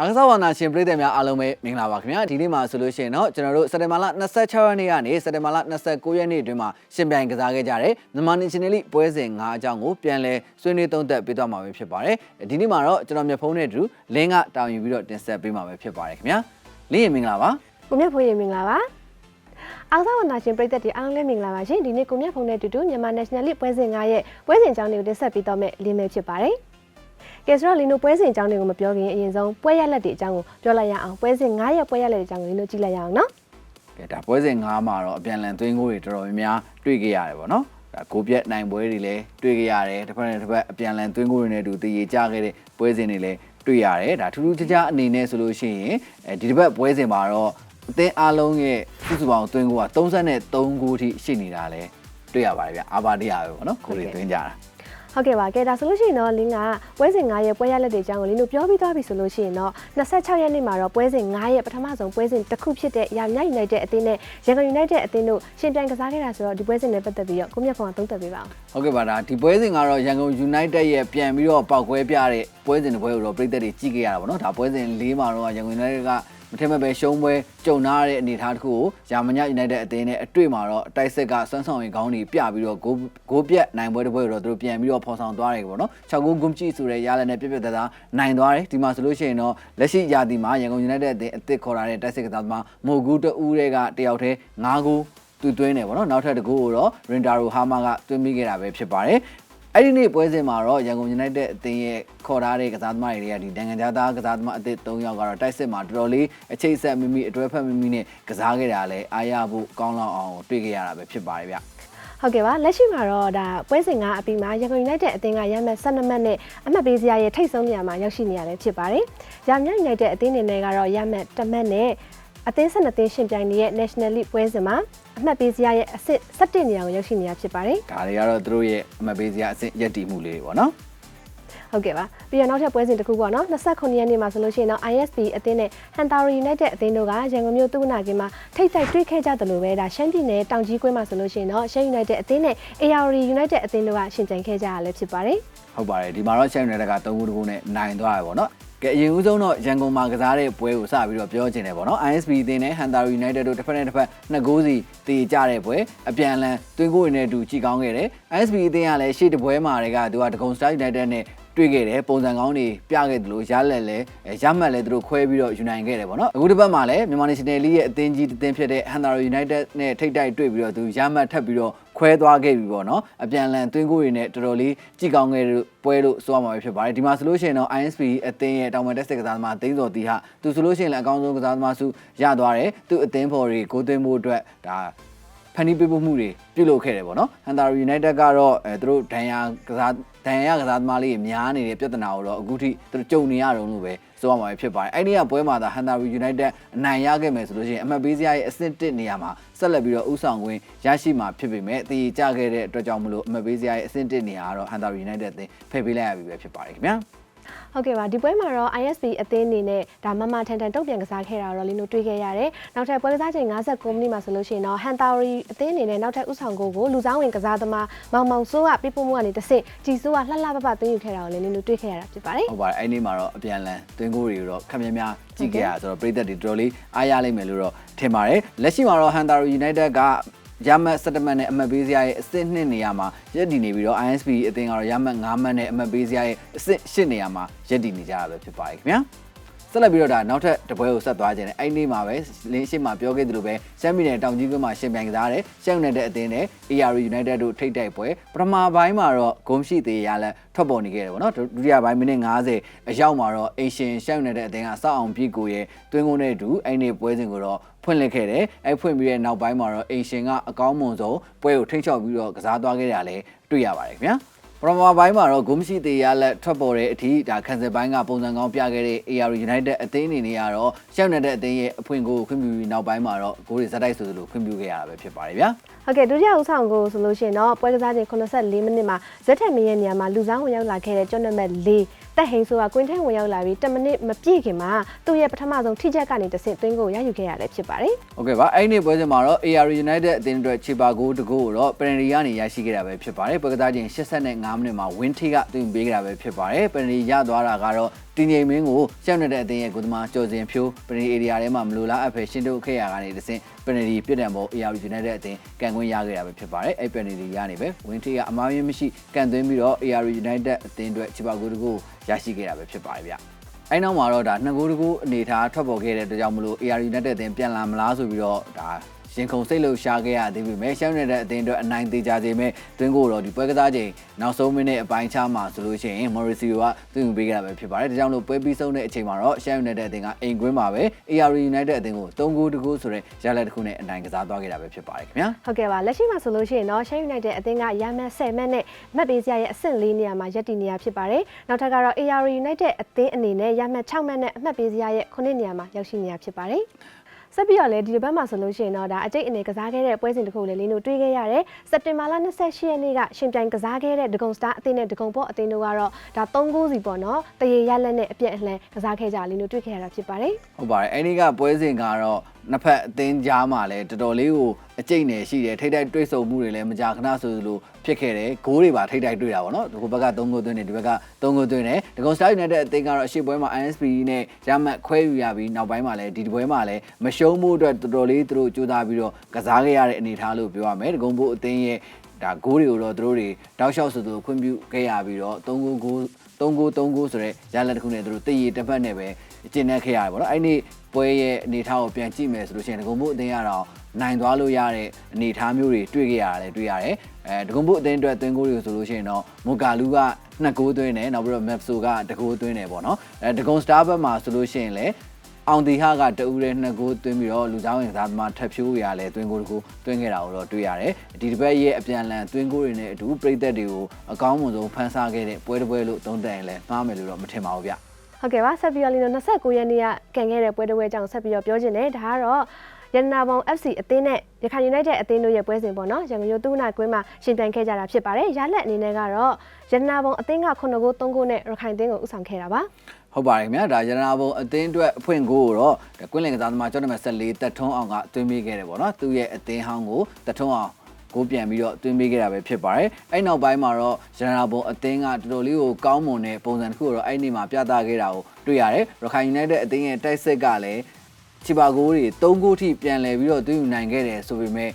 အားကစားဝါနာရှင်ပြည်သက်များအားလုံးပဲမင်္ဂလာပါခင်ဗျာဒီနေ့မှာဆိုလို့ရှိရင်တော့ကျွန်တော်တို့စက်တင်ဘာလ26ရက်နေ့ကနေစက်တင်ဘာလ29ရက်နေ့အတွင်းမှာရှင်ပြိုင်ကစားခဲ့ကြတဲ့မြန်မာ National League ပွဲစဉ်5အကြောင်းကိုပြန်လည်ဆွေးနွေးသုံးသပ်ပေးသွားမှာပဲဖြစ်ပါတယ်ဒီနေ့မှာတော့ကျွန်တော်မျက်ဖုံးနဲ့အတူလင်းကတောင်းယူပြီးတော့တင်ဆက်ပေးမှာပဲဖြစ်ပါတယ်ခင်ဗျာလင်းရေမင်္ဂလာပါကိုမြတ်ဖိုးရေမင်္ဂလာပါအားကစားဝနာရှင်ပြည်သက်တွေအားလုံးလည်းမင်္ဂလာပါရှင်ဒီနေ့ကိုမြတ်ဖုန်းနဲ့အတူတူမြန်မာ National League ပွဲစဉ်9ရဲ့ပွဲစဉ်အကြောင်းတွေကိုတင်ဆက်ပေးတော့မယ့်လင်းမဲဖြစ်ပါတယ် ကဲဆိုတော့လင်းတို့ပွဲစဉ်အကြောင်းတွေကိုမပြောခင်အရင်ဆုံးပွဲရလက်တွေအကြောင်းကိုပြောလိုက်ရအောင်ပွဲစဉ်9ရဲ့ပွဲရလက်တွေအကြောင်းကိုလင်းတို့ကြည့်လိုက်ရအောင်နော်ကဲဒါပွဲစဉ်5မှာတော့အပြန်လန်သွင်းကိုတွေတော်တော်များများတွေ့ခဲ့ရတယ်ပေါ့နော်ဒါကိုပြက်နိုင်ပွဲတွေလည်းတွေ့ခဲ့ရတယ်တစ်ဖက်နဲ့တစ်ဖက်အပြန်လန်သွင်းကိုတွေနဲ့အတူတည်ရကြခဲ့တဲ့ပွဲစဉ်တွေလည်းတွေ့ရတယ်ဒါထူးထူးခြားခြားအနေနဲ့ဆိုလို့ရှိရင်အဲဒီတစ်ပတ်ပွဲစဉ်မှာတော့အသင်းအားလုံးရဲ့စုစုပေါင်းသွင်းကိုက33ဂိုးထိရှိနေတာလည်းတွေ့ရပါတယ်ဗျအာဘာတရားပဲပေါ့နော်ကိုတွေသွင်းကြတာ ဟုတ်ကဲ့ပါကဲဒါဆိုလို့ရှိရင်တော့လင်းကပွဲစဉ်9ရဲ့ပွဲရလက်တွေအကြောင်းကိုလင်းတို့ပြောပြီးသွားပြီဆိုလို့ရှိရင်တော့26ရက်နေ့မှာတော့ပွဲစဉ်9ရဲ့ပထမဆုံးပွဲစဉ်တစ်ခုဖြစ်တဲ့ရာမြိုက် United အသင်းနဲ့ရန်ကုန် United အသင်းတို့ရှင်ပြိုင်ကစားခဲ့တာဆိုတော့ဒီပွဲစဉ်နဲ့ပတ်သက်ပြီးတော့ကိုမြတ်ဖုန်းကသုံးသပ်ပေးပါအောင်ဟုတ်ကဲ့ပါဒါဒီပွဲစဉ်ကတော့ရန်ကုန် United ရဲ့ပြန်ပြီးတော့ပောက်ကွဲပြတဲ့ပွဲစဉ်တစ်ပွဲကိုတော့ပြည်သက်တွေကြီးခဲ့ရတာပေါ့နော်ဒါပွဲစဉ်၄မှာတော့ရန်ကုန် United က မထင်မဲ့ပဲရှုံးပွဲကြုံလာတဲ့အနေအထားတစ်ခုကိုရာမည United အသင်းနဲ့အတွေ့မှာတော့အတိုက်ဆက်ကစွမ်းဆောင်ရင်ကောင်းတွေပြပြီးတော့ဂိုးဂိုးပြက်နိုင်ပွဲတစ်ပွဲကိုတော့သူတို့ပြန်ပြီးတော့ဖော်ဆောင်သွားတယ်ပေါ့နော်6ဂိုးဂုံးကြည့်ဆိုတဲ့ရလနဲ့ပြက်ပြက်သားသားနိုင်သွားတယ်ဒီမှာဆိုလို့ရှိရင်တော့လက်ရှိရာသီမှာရန်ကုန် United အသင်းအသစ်ခေါ်လာတဲ့တိုက်ဆက်ကစားသမားမိုဂူတူဦးတွေကတယောက်တည်း9ဂိုးသူသွင်းတယ်ပေါ့နော်နောက်ထပ်တစ်ခုကိုတော့ Rindaro Hama ကသွင်းမိခဲ့တာပဲဖြစ်ပါတယ် အဲ့ဒီနေ့ပွဲစဉ်မှာတော့ရန်ကုန် United အသင်းရဲ့ခေါ်ထားတဲ့ကစားသမားတွေကဒီနိုင်ငံသားကစားသမားအသစ်၃ယောက်ကတော့တိုက်စစ်မှာတော်တော်လေးအခြေဆက်မိမိအတွဲဖက်မိမိနဲ့ကစားခဲ့တာလဲအားရဖို့ကောင်းလောက်အောင်တွေ့ခဲ့ရတာပဲဖြစ်ပါတယ်ဗျဟုတ်ကဲ့ပါလက်ရှိမှာတော့ဒါပွဲစဉ်ကအပြီးမှာရန်ကုန် United အသင်းကရမှတ်12မှတ်နဲ့အမှတ်ပေးစရာရဲ့ထိတ်ဆုံးနေရာမှာရောက်ရှိနေရတယ်ဖြစ်ပါတယ်။ရမြ United အသင်းအနေနဲ့ကတော့ရမှတ်1မှတ်နဲ့အသင်း12သင်းရှင်ပြိုင်နေတဲ့ National League ပွဲစဉ်မှာ အမှတ်ပေးစရာရဲ့အဆင့်17နေရာကိုရောက်ရှိနေရဖြစ်ပါတယ်ဒါတွေကတော့သူတို့ရဲ့အမပေးစရာအဆင့်ရက်တည်မှုလေးတွေပေါ့နော်။ဟုတ်ကဲ့ပါပြီးတော့နောက်ထပ်ပွဲစဉ်တစ်ခုပေါ့နော်29ရက်နေ့မှာဆိုလို့ရှိရင်တော့ ISP အသင်းနဲ့ Hantaro United အသင်းတို့ကရန်ကုန်မြို့သူ့နာကင်းမှာထိတ်တိုက်တွေ့ခဲ့ကြတယ်လို့ပဲဒါရှမ်းပြည်နယ်တောင်ကြီးကွင်းမှာဆိုလို့ရှိရင်တော့ရှမ်း United အသင်းနဲ့ AR United အသင်းတို့ကရှင်ပြိုင်ခဲ့ကြရလဲဖြစ်ပါတယ်။ဟုတ်ပါတယ်ဒီမှာတော့ Channel တွေက3ခုတခုနဲ့နိုင်သွားရပေါ့နော် ကဲအရင်ဦးဆုံးတော့ရန်ကုန်မှာကစားတဲ့ပွဲကိုစပြီးတော့ပြောချင်တယ်ပေါ့နော် ISB အသင်းနဲ့ Hantaro United တို့တစ်ဖက်နဲ့တစ်ဖက်နှစ်ဂိုးစီတည်ကြတဲ့ပွဲအပြန်အလှန်သွင်းဂိုးတွေနဲ့အတူကြည်ကောင်းခဲ့တယ် ISB အသင်းကလည်းရှေ့တစ်ပွဲမှာတွေကသူကဒဂုံ Star United နဲ့တွေ့ခဲ့တယ်ပုံစံကောင်းတွေပြခဲ့တယ်လို့ရလက်လဲရမှတ်လဲသူတို့ခွဲပြီးတော့ယူနိုင်ခဲ့တယ်ပေါ့နော်အခုတစ်ပတ်မှာလည်းမြန်မာ National League ရဲ့အသင်းကြီးတစ်သင်းဖြစ်တဲ့ Hantaro United နဲ့ထိတ်တိုက်တွေ့ပြီးတော့သူရမှတ်ထပ်ပြီးတော့ ခွဲသွားခဲ့ပြီပေါ့နော်အပြန်အလှန်သွင်းကိုတွေနဲ့တော်တော်လေးကြည်ကောင်းခဲ့တဲ့ပွဲလို့ဆိုရမှာပဲဖြစ်ပါတယ်ဒီမှာဆိုလို့ရှိရင်တော့ ISP အသင်းရဲ့တောင်ပန်တက်စစ်ကစားသမားသိန်းစော်တီဟာသူဆိုလို့ရှိရင်လည်းအကောင်းဆုံးကစားသမားစုရသွားတယ်သူအသင်းဖော်တွေကိုသွင်းဖို့အတွက်ဒါဖန်တီးပေးဖို့မှုတွေပြုလုပ်ခဲ့တယ်ပေါ့နော်ဟန်တာရီယူနိုက်တက်ကတော့အဲသူတို့ဒဏ်ရာကစားဒဏ်ရာကစားသမားလေးတွေများနေတဲ့ပြဿနာကိုတော့အခုထိသူတို့ကြုံနေရတော့လို့ပဲ ဆိုရမှာပဲဖြစ်ပါတယ်အဲ့ဒီကပွဲမှာသာဟန်တာရီယူနိုက်တက်အနိုင်ရခဲ့မယ်ဆိုလို့ရှိရင်အမှတ်ပေးစရာရဲ့အဆင့်1နေရာမှာဆက်လက်ပြီးတော့ဥဆောင်ခွင့်ရရှိမှာဖြစ်ပေမဲ့တည်ကြခဲ့တဲ့အတွက်ကြောင့်မလို့အမှတ်ပေးစရာရဲ့အဆင့်1နေရာကတော့ဟန်တာရီယူနိုက်တက်အသင်းဖယ်ပေးလိုက်ရပြီပဲဖြစ်ပါတယ်ခင်ဗျာ ဟုတ်ကဲ့ပါဒီပွဲမှာတော့ ISP အသင်းအနေနဲ့ဒါမမထန်ထန်တုတ်ပြန်ကစားခဲ့တာတော့လင်းတို့တွေ့ခဲ့ရတယ်။နောက်ထပ်ပွဲကစားချိန်59မိနစ်မှာဆိုလို့ရှိရင်တော့ Hantari အသင်းအနေနဲ့နောက်ထပ်ဥဆောင်ကိုကိုလူစားဝင်ကစားသမားမောင်မောင်စိုးကပြပို့မှုကနေတစ်ဆင့်ကြည်စိုးကလှလှပပသွင်းယူခဲ့တာကိုလည်းလင်းတို့တွေ့ခဲ့ရတာဖြစ်ပါတယ်ဟုတ်ပါတယ်အဲ့ဒီမှာတော့အပြန်လန်သွင်းကိုတွေတော့ခက်များများကြည့်ခဲ့ရဆိုတော့ပြည်သက်တွေတော်တော်လေးအားရလိမ့်မယ်လို့တော့ထင်ပါတယ်လက်ရှိမှာတော့ Hantaro United က ရမတ်စတမတ်နဲ့အမှတ်ပေးစရာရဲ့အဆင့်2နေရာမှာရပ်တည်နေပြီးတော့ ISP အသင်းကတော့ရမတ်9မှတ်နဲ့အမှတ်ပေးစရာရဲ့အဆင့်8နေရာမှာရပ်တည်နေကြတာပဲဖြစ်ပါတယ်ခင်ဗျာ ဆက်လက်ပြီးတော့ဒါနောက်ထပ်တပွဲကိုဆက်သွားခြင်းနဲ့အဲ့ဒီနေ့မှာပဲလင်းရှိမှာပြောခဲ့သလိုပဲရှမ်းပြည်နယ်တောင်ကြီးကွင်းမှာရှင်ပြိုင်ကစားတဲ့ရှမ်း United အသင်းနဲ့ AR United တို့ထိတ်တိုက်ပွဲပထမပိုင်းမှာတော့ဂုံရှိသေးရလက်ထွက်ပေါ်နေခဲ့တယ်ပေါ့နော်ဒုတိယပိုင်းမိနစ်90အရောက်မှာတော့ Asian ရှမ်း United အသင်းကစောက်အောင်ပြည့်ကိုရဲ့တွင်းကုန်းနဲ့အတူအဲ့ဒီပွဲစဉ်ကိုတော့ဖွင့်လှစ်ခဲ့တယ်အဲ့ဖွင့်ပြီးတဲ့နောက်ပိုင်းမှာတော့ Asian ကအကောင်းမွန်ဆုံးပွဲကိုထိန်းချုပ်ပြီးတော့ကစားသွားခဲ့တာလည်းတွေ့ရပါတယ်ခင်ဗျာ ပရမပိုင်းမှာတော့ဂုံရှိသေးရလက်ထွက်ပေါ်တဲ့အထိဒါခံစစ်ပိုင်းကပုံစံကောင်းပြခဲ့တဲ့ AR United အသင်းအနေနဲ့ကတော့ရှောက်နေတဲ့အသင်းရဲ့အဖွင့်ကိုခွင့်ပြုပြီးနောက်ပိုင်းမှာတော့ဂိုးတွေဇက်တိုက်ဆိုသလိုခွင့်ပြုခဲ့ရတာပဲဖြစ်ပါတယ်ဗျာဟုတ်ကဲ့ဒုတိယဦးဆောင်ကိုဆိုလို့ရှိရင်တော့ပွဲကစားချိန်84မိနစ်မှာဇက်ထက်မင်းရဲ့နေရာမှာလူစားဝင်ရောက်လာခဲ့တဲ့ကျွန်းနံပါတ်4 တက်ဟိန်ဆိုတာကွင်းထဲဝင်ရောက်လာပြီး10မိနစ်မပြည့်ခင်မှာသူ့ရဲ့ပထမဆုံးထိချက်ကနေတဆင့်သွင်းကိုရယူခဲ့ရလဲဖြစ်ပါတယ်။ Okay ပါအဲ့ဒီပွဲစဉ်မှာတော့ AR United အသင်းအတွက်ချေပါဂိုးတကိုးကိုတော့ပန်ရီကနေရရှိခဲ့တာပဲဖြစ်ပါတယ်။ပွဲကစားချိန်85မိနစ်မှာဝင်းထိကသွင်းပေးခဲ့တာပဲဖြစ်ပါတယ်။ပန်ရီရသွားတာကတော့တင်ငိမ်မင်းကိုရှမ်းနယ်တဲ့အသင်းရဲ့ကိုသမားကျော်စင်ဖြိုးပန်ရီ area ထဲမှာမလိုလားအဖယ်ရှင်းထုတ်ခဲ့ရတာကနေတဆင့် ပယ်နတီပြစ်ဒဏ်ပေါ် AR United အသင်းကန်ခွင့်ရခဲ့တာပဲဖြစ်ပါတယ်အဲ့ပယ်နတီရနေပဲ win take ကအမှားယွင်းမရှိကန်သွင်းပြီးတော့ AR United အသင်းအတွက်ချီပါကိုတကူရရှိခဲ့တာပဲဖြစ်ပါတယ်ဗျအဲ့နောက်မှာတော့ဒါနှစ်ကိုးတကူအနေထားထွက်ပေါ်ခဲ့တဲ့အတွက်ကြောင့်မလို့ AR United အသင်းပြန်လာမလားဆိုပြီးတော့ဒါ ရင်ခုန်စိတ်လှုပ်ရှားခဲ့ရသေးပေမဲ့ရှောင်းနေတဲ့အသင်းအတွက်အနိုင်သေးကြစေမဲ့တွင်းကိုတော့ဒီပွဲကစားချိန်နောက်ဆုံးမိနစ်အပိုင်းခြားမှာဆိုလို့ရှိရင် Mauricio ကသွင်းပေးခဲ့တာပဲဖြစ်ပါတယ်။ဒါကြောင့်လို့ပွဲပြီးဆုံးတဲ့အချိန်မှာတော့ရှောင်းနေတဲ့အသင်းကအိမ်ကွင်းမှာပဲ AR United အသင်းကို3ဂိုးတကူဆိုတဲ့ရလဒ်တစ်ခုနဲ့အနိုင်ကစားသွားခဲ့တာပဲဖြစ်ပါတယ်ခင်ဗျာ။ဟုတ်ကဲ့ပါလက်ရှိမှာဆိုလို့ရှိရင်တော့ Sheffield United အသင်းကရမှတ်10မှတ်နဲ့မှတ်ပေးစရာရဲ့အဆင့်၄နေရာမှာရပ်တည်နေရဖြစ်ပါတယ်။နောက်ထပ်ကတော့ AR United အသင်းအနေနဲ့ရမှတ်6မှတ်နဲ့အမှတ်ပေးစရာရဲ့9နေရာမှာရောက်ရှိနေရဖြစ်ပါတယ်။ ဆက်ပြီးတော့လည်းဒီတစ်ပတ်မှာဆိုလို့ရှိရင်တော့ဒါအကျိတ်အနေကစားခဲ့တဲ့ပွဲစဉ်တစ်ခုလည်းလင်းတို့တွေ့ခဲ့ရတယ်။စက်တင်ဘာလ28ရက်နေ့ကရှင်ပြိုင်ကစားခဲ့တဲ့ဒဂုံစတာအသင်းနဲ့ဒဂုံဘော့အသင်းတို့ကတော့ဒါ3ဂိုးစီပေါ့နော်။တရေရလက်နဲ့အပြည့်အလှန်ကစားခဲ့ကြလင်းတို့တွေ့ခဲ့ရတာဖြစ်ပါတယ်။ဟုတ်ပါတယ်အဲ့ဒီကပွဲစဉ်ကတော့ နှစ်ဖက်အသင်းကြားမှာလည်းတော်တော်လေးကိုအကျိတ်နယ်ရှိတယ်ထိတ်တိုက်တွေ့ဆုံမှုတွေလည်းမကြာခဏဆိုလိုဖြစ်ခဲ့တယ်ဂိုးတွေပါထိတ်တိုက်တွေ့တာပေါ့နော်ဒီဘက်က3ဂိုးသွင်းတယ်ဒီဘက်က3ဂိုးသွင်းတယ်ဒီကောင်စတာယူနိုက်တက်အသင်းကတော့အရှိပွဲမှာ ISP နဲ့ရမှတ်ခွဲယူရပြီးနောက်ပိုင်းမှာလည်းဒီပွဲမှာလည်းမရှုံးမှုအတွက်တော်တော်လေးသူတို့ကြိုးစားပြီးတော့ကစားခဲ့ရတဲ့အနေအထားလို့ပြောရမယ်ဒီကောင်ဘို့အသင်းရဲ့ဒါဂိုးတွေကိုတော့သူတို့တွေတောက်လျှောက်ဆိုသူခွင့်ပြုခဲ့ရပြီးတော့3ဂိုးဂိုး3ဂိုး3ဂိုးဆိုတဲ့ရလဒ်တစ်ခုနဲ့သူတို့တည်ရတစ်ပတ်နဲ့ပဲ ကျင်းနေခဲ့ရတယ်ပေါ့နော်အဲ့ဒီပွဲရဲ့အနေအထားကိုပြန်ကြည့်မယ်ဆိုလို့ရှိရင်ဒဂုံဘုတ်အသင်းရတော့နိုင်သွားလို့ရတဲ့အနေအထားမျိုးတွေတွေ့ခဲ့ရတယ်တွေ့ရတယ်အဲဒဂုံဘုတ်အသင်းအတွက်သွင်းဂိုးတွေဆိုလို့ရှိရင်တော့မိုကာလူကနှစ်ဂိုးသွင်းတယ်နောက်ပြီးတော့မက်ဆိုကတဂိုးသွင်းတယ်ပေါ့နော်အဲဒဂုံစတာဘက်မှာဆိုလို့ရှိရင်လည်းအောင်တီဟာကတဦးတဲ့နှစ်ဂိုးသွင်းပြီးတော့လူသားဝင်ကစားသမားထပ်ဖြိုးရလဲသွင်းဂိုးတကူသွင်းခဲ့တာကိုတော့တွေ့ရတယ်ဒီတစ်ပတ်ရဲ့အပြန်အလှန်သွင်းဂိုးတွေနဲ့အတူပြည်သက်တွေကိုအကောင်းမွန်ဆုံးဖန်ဆားခဲ့တဲ့ပွဲတစ်ပွဲလို့သုံးသပ်ရင်လည်းမှားမယ်လို့တော့မထင်ပါဘူးဗျ ဟုတ်ကဲ့ပါဆက်ပြီးတော့လင်းတို့29ရက်နေ့ကကန်ခဲ့တဲ့ပွဲတစ်ပွဲအကြောင်းဆက်ပြီးတော့ပြောချင်တယ်ဒါကတော့ရတနာဘုံ FC အသင်းနဲ့ရခိုင် United အသင်းတို့ရဲ့ပွဲစဉ်ပေါ့နော်ရန်ကုန်မြို့သူနာကွင်းမှာရှင်ပြိုင်ခဲ့ကြတာဖြစ်ပါတယ်ရလက်အနေနဲ့ကတော့ရတနာဘုံအသင်းက9ဂိုး3ဂိုးနဲ့ရခိုင်အသင်းကိုဥဆောင်ခဲ့တာပါဟုတ်ပါတယ်ခင်ဗျာဒါရတနာဘုံအသင်းအတွက်အဖွင့်ကိုတော့ကွင်းလင်ကစားသမားကျောင်းနံပါတ်14တက်ထွန်းအောင်ကသွင်းပေးခဲ့တယ်ပေါ့နော်သူ့ရဲ့အသင်းဟောင်းကိုတက်ထွန်းအောင် ကိုပြန်ပြီးတော့တွင်းပေးခဲ့တာပဲဖြစ်ပါတယ်။အဲ့နောက်ပိုင်းမှာတော့ရန်နာဘုံအသင်းကတော်တော်လေးကိုကောင်းမွန်တဲ့ပုံစံတစ်ခုကိုတော့အဲ့ဒီမှာပြသခဲ့တာကိုတွေ့ရတယ်။ရခိုင် United အသင်းရဲ့တိုက်စစ်ကလည်းချီပါဂိုးတွေ3ဂိုးထိပြန်လည်ပြီးတော့သွင်းယူနိုင်ခဲ့တယ်ဆိုပေမဲ့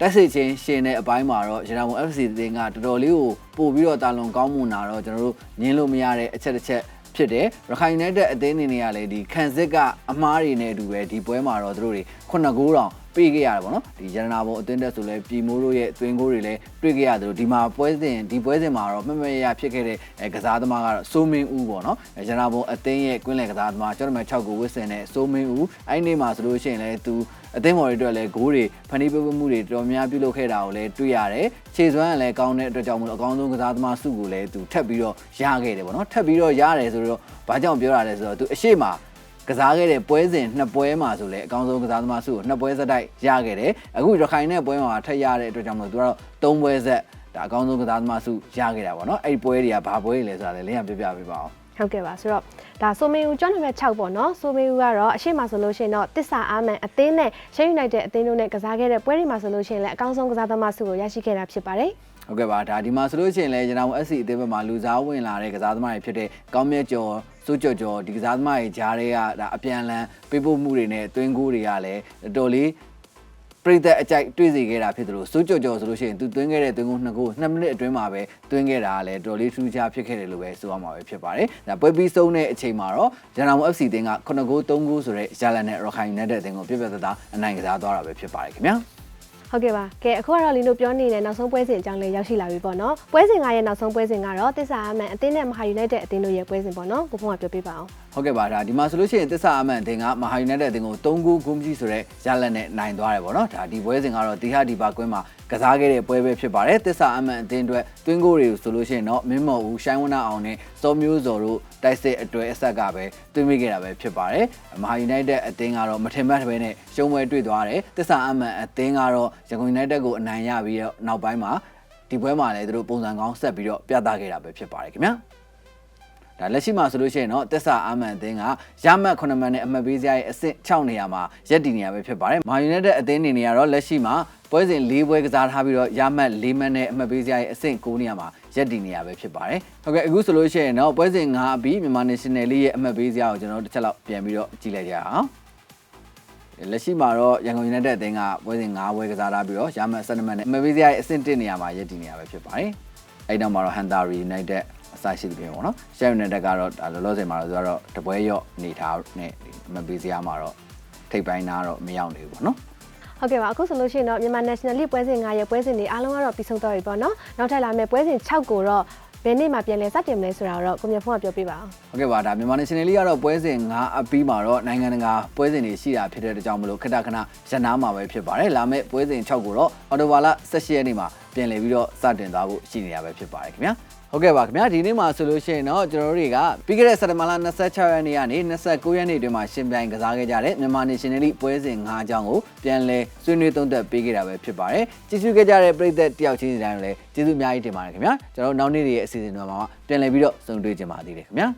တက်စစ်ချင်းရှင်တဲ့အပိုင်းမှာတော့ရန်နာဘုံ FC အသင်းကတော်တော်လေးကိုပို့ပြီးတော့တာလွန်ကောင်းမွန်တာတော့ကျွန်တော်တို့ညင်းလို့မရတဲ့အချက်တစ်ချက်ဖြစ်တယ်ရခိုင် United အသင်းအနေနဲ့ကလည်းဒီခံစစ်ကအမားတွေနဲ့အတူပဲဒီပွဲမှာတော့သူတို့တွေခုနှစ်ဂိုးတောင် ပေးခဲ့ရတယ်ပေါ့နော်ဒီရတနာဘုံအသင်းတက်ဆိုလဲပြည်မိုးတို့ရဲ့အတွင်းဂိုးတွေလည်းတွေ့ခဲ့ရတယ်လို့ဒီမှာပွဲစဉ်ဒီပွဲစဉ်မှာတော့မမရရဖြစ်ခဲ့တဲ့အဲကစားသမားကတော့စိုးမင်းဦးပေါ့နော်ရတနာဘုံအသင်းရဲ့ကွင်းလယ်ကစားသမားကျောင်းနံပါတ်6ကိုဝစ်စင်တဲ့စိုးမင်းဦးအဲ့ဒီနေ့မှာဆိုလို့ရှိရင်လည်းသူအသင်းမော်တွေအတွက်လည်းဂိုးတွေဖန်တီးပပမှုတွေတော်များပြုလုပ်ခဲ့တာကိုလည်းတွေ့ရတယ်ခြေစွမ်းကလည်းကောင်းတဲ့အတွက်ကြောင့်မလို့အကောင်းဆုံးကစားသမားစုကိုလည်းသူထပ်ပြီးတော့ရခဲ့တယ်ပေါ့နော်ထပ်ပြီးတော့ရတယ်ဆိုတော့ဘာကြောင့်ပြောရလဲဆိုတော့သူအရှိမ ကစားခဲ့တဲ့ပွဲစဉ်နှစ်ပွဲမှာဆိုလဲအကောင်းဆုံးကစားသမားစုကိုနှစ်ပွဲဆက်တိုက်ရခဲ့တယ်အခုရခိုင်နဲ့ပွဲမှာထပ်ရတဲ့အတွက်ကြောင့်မလို့သူကတော့သုံးပွဲဆက်ဒါအကောင်းဆုံးကစားသမားစုရခဲ့တာပေါ့နော်အဲ့ဒီပွဲတွေကဘာပွဲတွေလဲဆိုတာလည်းလင်းရပြပြပေးပါအောင်ဟုတ်ကဲ့ပါဆိုတော့ဒါဆိုမေဦးကျောင်းနံပါတ်6ပေါ့နော်ဆိုမေဦးကတော့အရှိမဆိုလို့ရှိရင်တော့တစ္ဆာအာမန်အသင်းနဲ့ရှမ်းယူနိုက်တက်အသင်းတို့နဲ့ကစားခဲ့တဲ့ပွဲတွေမှာဆိုလို့ရှိရင်လည်းအကောင်းဆုံးကစားသမားစုကိုရရှိခဲ့တာဖြစ်ပါတယ် ဟုတ်ကဲ့ပါဒါဒီမှာဆိုလို့ရှိရင်လည်းကျွန်တော် SC အသင်းဘက်မှာလူစားဝင်လာတဲ့ကစားသမားတွေဖြစ်တဲ့ကောင်းမြတ်ကျော်စိုးကျော်ကျော်ဒီကစားသမားတွေဂျားတွေကဒါအပြန်လန်ပေးပို့မှုတွေနဲ့တွင်းကိုတွေကလည်းတော်တော်လေးပြိသက်အကြိုက်တွေ့စေခဲ့တာဖြစ်တယ်လို့စိုးကြော်ကြော်ဆိုလို့ရှိရင်သူသွင်းခဲ့တဲ့သွင်းကိုနှစ်ကို2မိနစ်အတွင်းမှာပဲသွင်းခဲ့တာကလည်းတော်တော်လေးထူးခြားဖြစ်ခဲ့တယ်လို့ပဲဆိုရမှာပဲဖြစ်ပါတယ်။ဒါပွဲပြီးဆုံးတဲ့အချိန်မှာတော့ဂျန်နာမ FC တင်းက9ဂိုး3ဂိုးဆိုတဲ့ရလန်နဲ့ရခိုင် United တင်းကိုပြပြတသားအနိုင်ကစားသွားတာပဲဖြစ်ပါတယ်ခင်ဗျာ။ ဟုတ်ကဲ့ပါကဲအခုကတော့လင်းတို့ပြောနေတဲ့နောက်ဆုံးပွဲစဉ်အကြောင်းလေးရောက်ရှိလာပြီပေါ့နော်ပွဲစဉ်ကရဲ့နောက်ဆုံးပွဲစဉ်ကတော့တစ္ဆာအာမန်အသင်းနဲ့မဟာယူနိုက်တက်အသင်းတို့ရဲ့ပွဲစဉ်ပေါ့နော်ကိုဖုန်းကပြောပြပါအောင်ဟုတ်ကဲ့ပါဒါဒီမှာဆိုလို့ရှိရင်တစ္ဆာအမန်အသင်းကမဟာယူနိုက်တက်အသင်းကို3ဂိုးဂိုးမရှိဆိုတဲ့ရလတ်နဲ့နိုင်သွားတယ်ပေါ့နော်ဒါဒီပွဲစဉ်ကတော့တီဟာဒီပါကွင်းမှာကစားခဲ့တဲ့ပွဲပဲဖြစ်ပါတယ်တစ္ဆာအမန်အသင်းအတွက်တွင်းဂိုးတွေဆိုလို့ရှိရင်တော့မင်းမော်ဦးရှိုင်းဝနာအောင်နဲ့စောမျိုးစော်တို့ တိုက်စစ်အတွဲအဆက်ကပဲတွင်းမိခဲ့တာပဲဖြစ်ပါတယ်မဟာယူနိုက်တက်အသင်းကတော့မထင်မှတ်ပဲနဲ့ရှုံးပွဲတွေ့သွားတယ်တစ္ဆာအမန်အသင်းကတော့ရန်ကုန်ယူနိုက်တက်ကိုအနိုင်ရပြီးတော့နောက်ပိုင်းမှာဒီပွဲမှာလည်းသူတို့ပုံစံကောင်းဆက်ပြီးတော့ပြသခဲ့တာပဲဖြစ်ပါတယ်ခင်ဗျာဒါလက်ရှိမှာဆိုလို့ရှိရင်တော့တက်ဆာအာမန်အသင်းကရမတ်9မှတ်နဲ့အမှတ်ပေးစရာရဲ့အဆင့်6နေရာမှာရပ်တည်နေရပဲဖြစ်ပါတယ်။မာယူနိုက်တက်အသင်းအနေနဲ့ကတော့လက်ရှိမှာပွဲစဉ်၄ပွဲကစားထားပြီးတော့ရမှတ်၄မှတ်နဲ့အမှတ်ပေးစရာရဲ့အဆင့်9နေရာမှာ ရက်တည်နေရပဲဖြစ်ပါတယ်ဟုတ်ကဲ့အခုဆိုလို့ရှိရင်တော့ပွဲစဉ်9အပြီးမြန်မာ national လေးရဲ့အမှတ်ပေးစရာကိုကျွန်တော်တို့တစ်ချက်လောက်ပြန်ပြီးတော့ကြည့်လိုက်ကြအောင်လက်ရှိမှာတော့ရန်ကုန် United အသင်းကပွဲစဉ်9ပွဲကစားထားပြီးတော့ရမှတ်12မှတ်နဲ့အမှတ်ပေးစရာရဲ့အဆင့်1နေရာမှာရက်တည်နေရပဲဖြစ်ပါတယ်အဲ့နောက်မှာတော့ Hantari United အစရှိသဖြင့်ပေါ့နော်။ Sheffield United ကတော့ဒါလောလောဆယ်မှာတော့သူကတော့တပွဲရော့နေထားနဲ့ဒီအမှတ်ပေးစရာမှာတော့ထိပ်ပိုင်းနာတော့မရောက်နေဘူးပေါ့နော်။ ဟုတ်ကဲ့ပါအခုဆိုလို့ရှိရင်တော့မြန်မာ National League ပွဲစဉ်9ရဲ့ပွဲစဉ်တွေအားလုံးကတော့ပြီးဆုံးသွားပြီပေါ့နော်နောက်ထပ်လာမယ့်ပွဲစဉ်6ကိုတော့ဘယ်နေ့မှပြန်လဲစတင်မလဲဆိုတာတော့ကိုမြတ်ဖုန်းကပြောပြပါအောင်ဟုတ်ကဲ့ပါဒါမြန်မာ National League ကတော့ပွဲစဉ်9အပြီးမှာတော့နိုင်ငံတကာပွဲစဉ်တွေရှိတာဖြစ်တဲ့အတွက်ကြောင့်မလို့ခဏခဏရန်နာမှာပဲဖြစ်ပါတယ်လာမယ့်ပွဲစဉ်6ကိုတော့အော်တိုဘာလ18ရက်နေ့မှာပြန်လည်ပြီးတော့စတင်သွားဖို့ရှိနေတာပဲဖြစ်ပါတယ်ခင်ဗျာ ဟုတ်ကဲ့ပါခင်ဗျာဒီနေ့မှာဆိုလို့ရှိရင်တော့ကျွန်တော်တို့တွေကပြီးခဲ့တဲ့စက်တဘာလ26ရက်နေ့ကနေ29ရက်နေ့တွင်မှာရှင်ပြိုင်ကစားခဲ့ကြတဲ့မြန်မာ National League ပွဲစဉ်9အကြောင်းကိုပြန်လည်ဆွေးနွေးသုံးသပ်ပေးခဲ့တာပဲဖြစ်ပါတယ်ကြည့်ရှုခဲ့ကြတဲ့ပရိသတ်တယောက်ချင်းစီတိုင်းလည်းကျေးဇူးအများကြီးတင်ပါတယ်ခင်ဗျာကျွန်တော်တို့နောက်နေ့တွေရဲ့အစီအစဉ်တွေမှာပြန်လည်ပြီးတော့ဆုံတွေ့ကြပါသေးတယ်ခင်ဗျာ